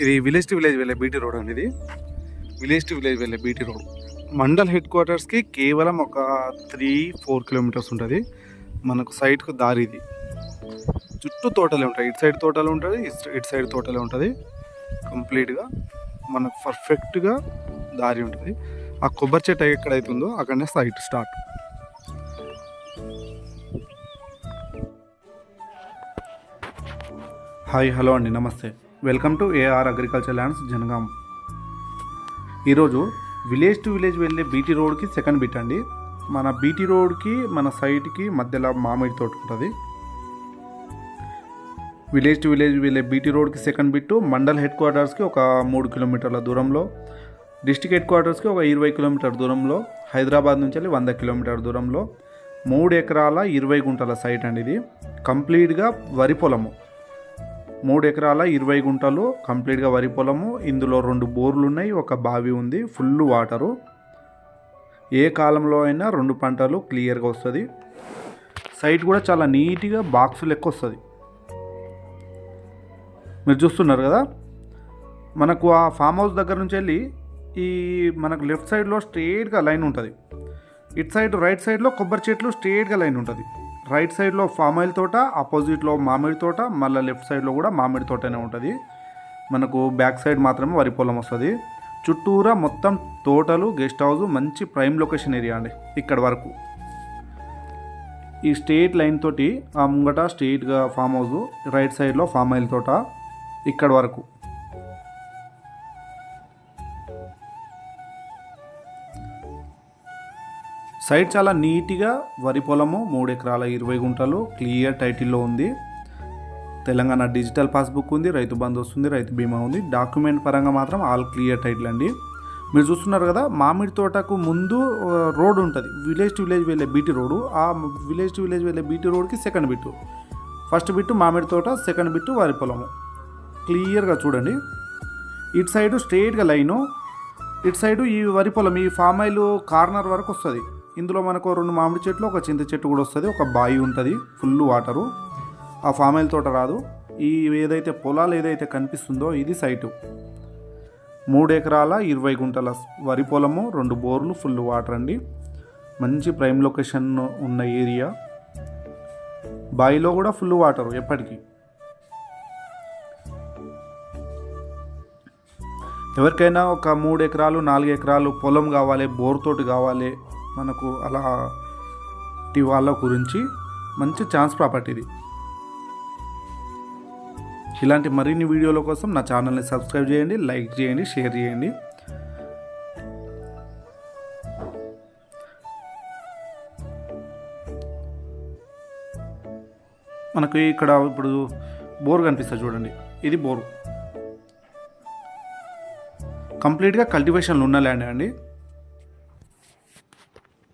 ఇది village to village వెళ్ళే BT road అండి ఇది. విలేజ్ టు విలేజ్ వెళ్ళే బీటీ రోడ్. మండల్ హెడ్ క్వార్టర్స్కి కేవలం ఒక త్రీ ఫోర్ కిలోమీటర్స్ ఉంటుంది. మనకు సైడ్కు దారి ఇది. చుట్టూ తోటలే ఉంటాయి. ఇటు సైడ్ తోటలు ఉంటుంది ఇటు- ఇటు సైడ్ తోటలే ఉంటుంది. కంప్లీట్గా మనకు పర్ఫెక్ట్గా దారి ఉంటుంది. ఆ కొబ్బరి చెట్టు ఎక్కడైతే ఉందో అక్కడనే సైట్ స్టార్ట్ హాయ్ హలో అండి నమస్తే. Welcome to AR agriculture lands Jangaon. ఈరోజు విలేజ్ టు విలేజ్ వెళ్ళే బీటీ రోడ్కి సెకండ్ బిట్ అండి. మన బీటీ రోడ్కి మన సైట్కి మధ్యలో మామిడి తోట ఉంటుంది. విలేజ్ టు విలేజ్ వెళ్ళే బీటీ రోడ్కి సెకండ్ బిట్టు మండల్ హెడ్ క్వార్టర్స్కి ఒక మూడు కిలోమీటర్ల దూరంలో డిస్టిక్ హెడ్ క్వార్టర్స్కి ఒక ఇరవై కిలోమీటర్ దూరంలో హైదరాబాద్ నుంచి వెళ్ళి వంద కిలోమీటర్ దూరంలో మూడు ఎకరాల ఇరవై గుంటల సైట్ అండి ఇది. కంప్లీట్గా వరి పొలము. మూడు ఎకరాల ఇరవై గుంటలు కంప్లీట్గా వరి పొలము ఇందులో రెండు బోర్లు ఉన్నాయి ఒక బావి ఉంది ఫుల్ వాటరు. ఏ కాలంలో అయినా రెండు పంటలు క్లియర్గా వస్తుంది. సైట్ కూడా చాలా నీట్గా బాక్స్ లెక్క వస్తుంది. మీరు చూస్తున్నారు కదా? మనకు ఆ ఫామ్ హౌస్ దగ్గర నుంచి వెళ్ళి ఈ మనకు లెఫ్ట్ సైడ్లో స్ట్రేట్గా లైన్ ఉంటుంది. ఇటు సైడ్ రైట్ సైడ్లో కొబ్బరి చెట్లు స్ట్రేట్గా లైన్ ఉంటుంది. రైట్ సైడ్లో ఫామ్ ఆయిల్ తోట ఆపోజిట్లో మామిడి తోట మళ్ళీ లెఫ్ట్ సైడ్లో కూడా మామిడి తోటనే ఉంటుంది. మనకు బ్యాక్ సైడ్ మాత్రమే వరి పొలం వస్తుంది. చుట్టూరా మొత్తం తోటలు గెస్ట్ హౌస్ మంచి ప్రైమ్ లొకేషన్ ఏరియా అండి ఇక్కడ వరకు. ఈ స్ట్రేట్ లైన్ తోటి ఆ ముంగట స్ట్రేట్గా ఫామ్ హౌస్ రైట్ సైడ్లో ఫామ్ ఆయిల్ తోట ఇక్కడ వరకు. సైడ్ చాలా నీట్గా వరి పొలము మూడు ఎకరాల ఇరవై గుంటలు క్లియర్ టైటిల్లో ఉంది. తెలంగాణ డిజిటల్ పాస్బుక్ ఉంది రైతు బంధు వస్తుంది రైతు బీమా ఉంది. డాక్యుమెంట్ పరంగా మాత్రం ఆల్ క్లియర్ టైటిల్ అండి. మీరు చూస్తున్నారు కదా మామిడి తోటకు ముందు రోడ్ ఉంటుంది. విలేజ్ టు విలేజ్ వెళ్ళే బీటీ రోడ్డు. ఆ విలేజ్ టు విలేజ్ వెళ్ళే బీటీ రోడ్కి సెకండ్ బిట్టు. ఫస్ట్ బిట్టు మామిడి తోట సెకండ్ బిట్టు వరి పొలము. క్లియర్గా చూడండి. ఇటు సైడు స్ట్రైట్గా లైను. ఇటు సైడు ఈ వరి పొలం ఈ ఫామ్ ఆయిల్ కార్నర్ వరకు వస్తుంది. ఇందులో మనకు రెండు మామిడి చెట్లు ఒక చింత చెట్టు కూడా వస్తుంది ఒక బావి ఉంటుంది ఫుల్ వాటరు. ఆ ఫామ్ ఆయిల్ తోట రాదు. ఈ ఏదైతే పొలాలు ఏదైతే కనిపిస్తుందో ఇది సైటు. మూడు ఎకరాల ఇరవై గుంటల వరి పొలము రెండు బోర్లు ఫుల్ వాటర్ అండి. మంచి ప్రైమ్ లొకేషన్ ఉన్న ఏరియా. బావిలో కూడా ఫుల్ వాటర్ ఎప్పటికీ. ఎవరికైనా ఒక మూడు ఎకరాలు నాలుగు ఎకరాలు పొలం కావాలి బోర్ తోటి కావాలి మనకు అలాంటి వాళ్ళ గురించి మంచి ఛాన్స్ ప్రాపర్టీ ఇది. ఇలాంటి మరిన్ని వీడియోల కోసం నా ఛానల్ని సబ్స్క్రైబ్ చేయండి లైక్ చేయండి షేర్ చేయండి. మనకు ఇక్కడ ఇప్పుడు బోర్ కనిపిస్తుంది చూడండి. ఇది బోరు. కంప్లీట్గా కల్టివేషన్లు ఉన్న ల్యాండ్ అండి.